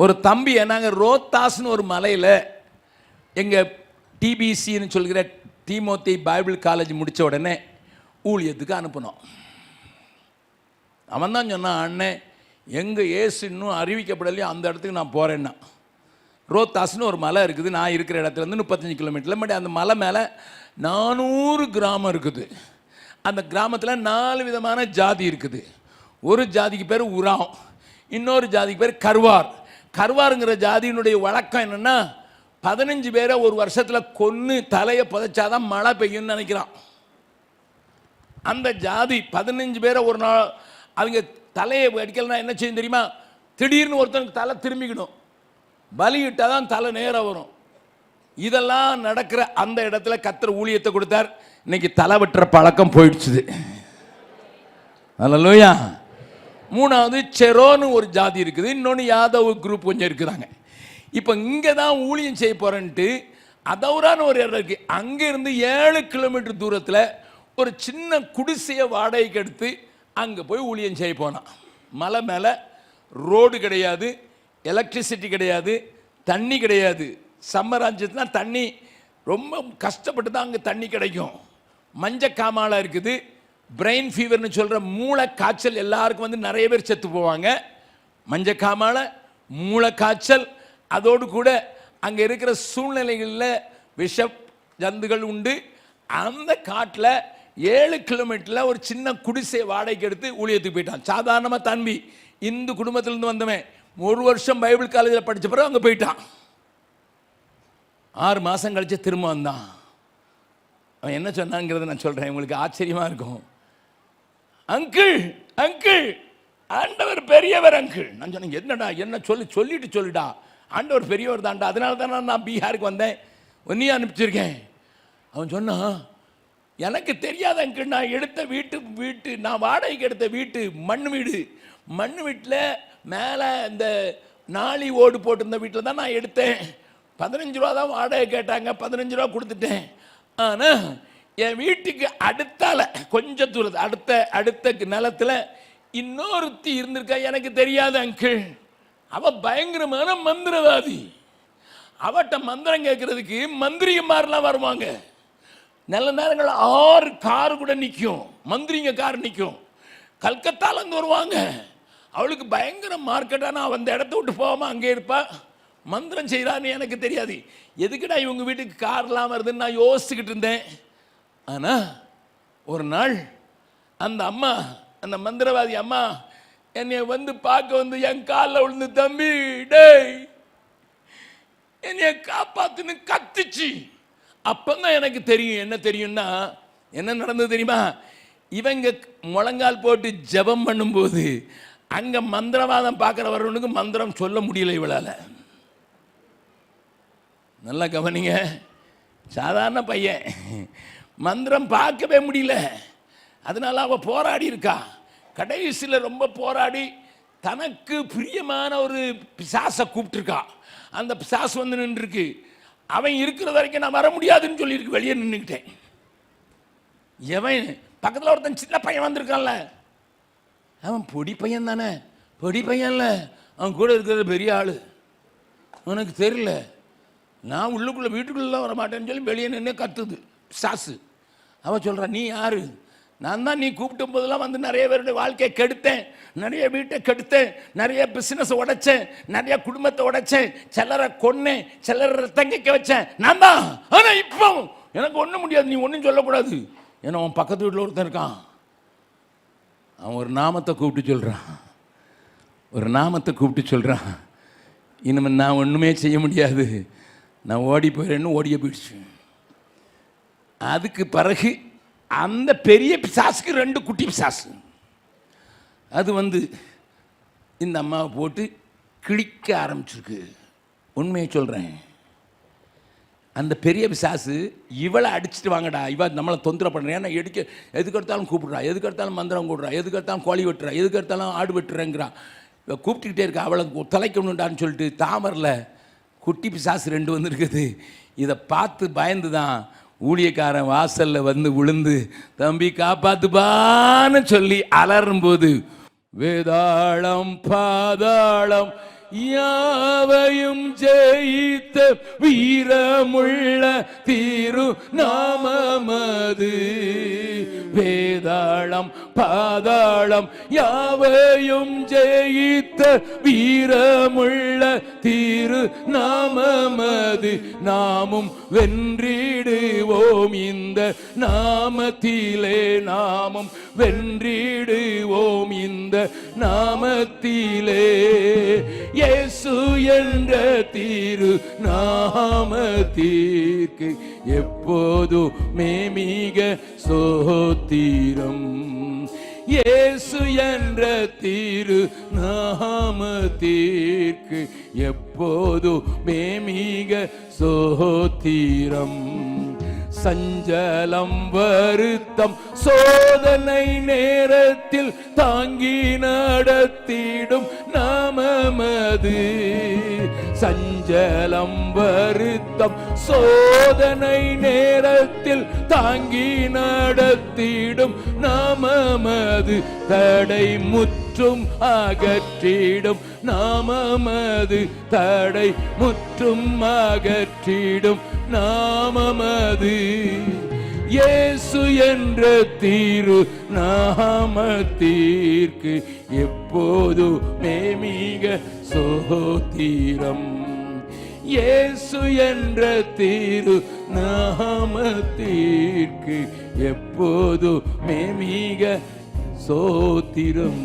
ஒரு தம்பி நாங்கள் ரோத்தாஸ்னு ஒரு மலையில் எங்கள் டிபிசின்னு சொல்கிற தீமோத்தி பைபிள் காலேஜ் முடித்த உடனே ஊழியத்துக்கு அனுப்பினோம். அவன் தான் சொன்னான் அண்ணன் எங்கள் ஏசு இன்னும் அறிவிக்கப்படலையோ அந்த இடத்துக்கு நான் போகிறேன்னா ரோத்தாஸ்னு ஒரு மலை இருக்குது நான் இருக்கிற இடத்துலேருந்து முப்பத்தஞ்சு கிலோமீட்டரில் பட் அந்த மலை மேலே நானூறு கிராமம் இருக்குது. அந்த கிராமத்தில் நாலு விதமான ஜாதி இருக்குது. ஒரு ஜாதிக்கு பேர் உராம் இன்னொரு ஜாதிக்கு பேர் கருவார். கருவாருங்கிற ஜாதியினுடைய வழக்கம் என்னென்னா பதினஞ்சு பேரை ஒரு வருஷத்தில் கொன்று தலையை புதைச்சாதான் மழை பெய்யும்னு நினைக்கிறான். அந்த ஜாதி பதினஞ்சு பேரை ஒரு நாள் அவங்க தலையை அடிக்கலைன்னா என்ன செய்யும் தெரியுமா? திடீர்னு ஒருத்தனுக்கு தலை திரும்பிக்கணும் பலியிட்டால் தான் தலை நேராக வரும். இதெல்லாம் நடக்கிற அந்த இடத்துல கத்திர ஊழியத்தை கொடுத்தார். இன்னைக்கு தலை வெட்டுற பழக்கம் போயிடுச்சுது. அல்லையா மூணாவது செரோன்னு ஒரு ஜாதி இருக்குது இன்னொன்று யாதவ் குரூப் கொஞ்சம் இருக்குதாங்க. இப்போ இங்கே தான் ஊழியம் செய்ய போகிறேன்ட்டு அதௌரான ஒரு இடம் இருக்குது அங்கேருந்து ஏழு கிலோமீட்டர் தூரத்தில் ஒரு சின்ன குடிசையை வாடகைக்கு எடுத்து அங்கே போய் ஊழியம் செய்ய போனான். மலை மேலே ரோடு கிடையாது எலக்ட்ரிசிட்டி கிடையாது தண்ணி கிடையாது. சம்மர் ஆச்சுன்னா தண்ணி ரொம்ப கஷ்டப்பட்டு தான் அங்கே தண்ணி கிடைக்கும். மஞ்ச காமாலாக இருக்குது பிரெயின் ஃபீவர்னு சொல்கிற மூளை காய்ச்சல் எல்லாருக்கும் வந்து நிறைய பேர் செத்து போவாங்க. மஞ்ச மூளைக்காய்ச்சல். மூளை காய்ச்சல் அதோடு கூட அங்கே இருக்கிற சூழ்நிலைகளில் விஷ ஜந்துகள் உண்டு. அந்த காட்டில் ஏழு கிலோமீட்டரில் ஒரு சின்ன குடிசை வாடகைக்கு எடுத்து ஊழியத்துக்கு போயிட்டான். சாதாரணமாக தம்பி இந்து குடும்பத்திலேருந்து வந்தவன். ஒரு வருஷம் பைபிள் காலேஜில் படித்த பிறகு அங்கே போயிட்டான். ஆறு மாதம் கழித்து திரும்ப வந்தான். அவன் என்ன சொன்னாங்கிறத நான் சொல்கிறேன் உங்களுக்கு ஆச்சரியமாக இருக்கும். அங்கிள் அங்கிள் ஆண்டவர் பெரியவர் அங்கிள். நான் சொன்னேன் என்னடா என்ன சொல்லி சொல்லிட்டு சொல்லிடா. ஆண்டவர் பெரியவர் தான்டா. அதனால தான் நான் பீகாருக்கு வந்தேன். ஒன்றையும் அனுப்பிச்சிருக்கேன். அவன் சொன்னான் எனக்கு தெரியாத அங்கிள். நான் எடுத்த வீட்டு வீட்டு நான் வாடகைக்கு எடுத்த வீட்டு மண் வீடு. மண் வீட்டில் மேலே இந்த நாளி ஓடு போட்டிருந்த வீட்டில் தான் நான் எடுத்தேன். பதினஞ்சு ரூபா தான் வாடகை கேட்டாங்க. பதினஞ்சு ரூபா கொடுத்துட்டேன். ஆனால் என் வீட்டுக்கு அடுத்தால கொஞ்சம் தூரத்து அடுத்த அடுத்த நிலத்தில் இன்னொருத்தி இருந்திருக்கா எனக்கு தெரியாது அங்கிள் அவ பயங்கரமான மந்திரவாதி. அவட்ட மந்திரம் கேட்கறதுக்கு மந்திரிகமாரெலாம் வருவாங்க. நல்ல நேரங்கள் ஆறு கார் கூட நிற்கும் மந்திரிங்க கார் நிற்கும் கல்கத்தாலேருந்து வருவாங்க. அவளுக்கு பயங்கர மார்க்கெட்டாக நான் அந்த இடத்த விட்டு போகாமல் அங்கே இருப்பா. மந்திரம் செய்கிறான்னு எனக்கு தெரியாது. எதுக்குடா இவங்க வீட்டுக்கு கார்லாம் வருதுன்னு நான் யோசிச்சுக்கிட்டு இருந்தேன். ஆனால் ஒரு நாள் அந்த அம்மா அந்த மந்திரவாதி அம்மா என்னை வந்து பார்க்க வந்து என் காலில் விழுந்து தம்பி டேய் என்னைய காப்பாத்துன்னு கத்துச்சு. தான் எனக்கு தெரியும் என்ன தெரியும்னா என்ன நடந்தது தெரியுமா? இவங்க முழங்கால் போட்டு ஜெபம் பண்ணும்போது அங்கே மந்திரவாதம் பார்க்குறவர்களுக்கு மந்திரம் சொல்ல முடியல இவளால். நல்லா கவனிங்க. சாதாரண பையன். மந்திரம் பார்க்கவே முடியல. அதனால அவள் போராடி இருக்கா. கடைசியில் ரொம்ப போராடி தனக்கு பிரியமான ஒரு பிசாசை கூப்பிட்டுருக்கா. அந்த பிசாசு வந்து நின்றுருக்கு. அவன் இருக்கிற வரைக்கும் நான் வர முடியாதுன்னு சொல்லியிருக்கு வெளியே நின்றுக்கிட்டேன் எவன்? பக்கத்தில் ஒருத்தன் சின்ன பையன் வந்திருக்கான்ல. அவன் பொடி பையன் தானே. பொடி பையன்ல அவன் கூட இருக்கிறது பெரிய ஆள். உனக்கு தெரியல. நான் உள்ளுக்குள்ளே வீட்டுக்குள்ளே வர மாட்டேன்னு சொல்லி வெளியே நின்று கத்துது சாசு அவன் சொல்கிறான் நீ யார்? நான் தான் நீ கூப்பிட்டும் போதெல்லாம் வந்து நிறைய பேருடைய வாழ்க்கையை கெடுத்தேன். நிறைய வீட்டை கெடுத்தேன். நிறைய பிஸ்னஸ் உடைச்சேன். நிறைய குடும்பத்தை உடைச்சேன். சிலரை கொன்னேன். சிலரை தங்கிக்க வச்சேன். நான் தான். ஆனால் இப்போ எனக்கு ஒன்றும் முடியாது. நீ ஒன்றும் சொல்லக்கூடாது. ஏன்னா அவன் பக்கத்து வீட்டில் ஒருத்தன் இருக்கான். அவன் ஒரு நாமத்தை கூப்பிட்டு சொல்கிறான் ஒரு நாமத்தை கூப்பிட்டு சொல்கிறான் இனிமேல் நான் ஒன்றுமே செய்ய முடியாது. நான் ஓடி போயிடுறேன்னு ஓடிய போயிடுச்சு. அதுக்கு பிறகு அந்த பெரிய பிசாசுக்கு ரெண்டு குட்டி பிசாசு. அது வந்து இந்த அம்மாவை போட்டு கிழிக்க ஆரம்பிச்சிருக்கு. உண்மையை சொல்கிறேன் அந்த பெரிய பிசாசு இவளை அடிச்சுட்டு வாங்கடா இவ நம்மளை தொந்தரவு பண்ணுறேன் ஏன்னா எடுக்க எதுக்கு எடுத்தாலும் கூப்பிட்றா எதுக்கு எடுத்தாலும் மந்திரம் கூடுறா எதுக்கு எடுத்தாலும் கோழி வெட்டுறா எதுக்கு எடுத்தாலும் ஆடு வெட்டுறேங்கிறா. இவ கூப்பிட்டுக்கிட்டே இருக்கா அவளை தலைக்கணுண்டான்னு சொல்லிட்டு தாமரில் குட்டி பிசாசு ரெண்டு வந்திருக்குது. இதை பார்த்து பயந்து தான் ஊழியக்காரன் வாசலில் வந்து விழுந்து தம்பி காப்பாத்துப்பான்னு சொல்லி அலறும்போது வேதாளம் பாதாளம் யாவையும் ஜெயித்த வீரமுள்ள தீரு நாமமது வேதாளம் பாதாளம் யாவையும் ஜெயித்த வீரமுள்ள தீரு நாமமது நாமும் வென்றிடுவோம் இந்த நாமத்திலே நாமும் வென்றிடுவோம் இந்த நாமத்திலே. இயேசு என்ற தீரு நாமத்திற்கு எப்போதும் மேமிக சோத்திரம். இயேசு என்ற தீரு நாமத்திற்கு எப்போதும் மேமிக சோத்திரம்? சஞ்சலம் வருத்தம் சோதனை நேரத்தில் தாங்கி நடத்திடும் நாமமது. சஞ்சலம் வருத்தம் சோதனை நேரத்தில் தாங்கி நடத்திடும் நாமமது தடை முற்றும் அகற்றிடும் நாமமது தடை முற்றும் அகற்றிடும் நாமமது இயேசு என்ற தீரு நாமத்தீர்க்கு எப்போது மேமிக சோதீரம்? இயேசு என்ற தீரு நாமத்தீர்க்கு எப்போது மேமிக சோத்திரம்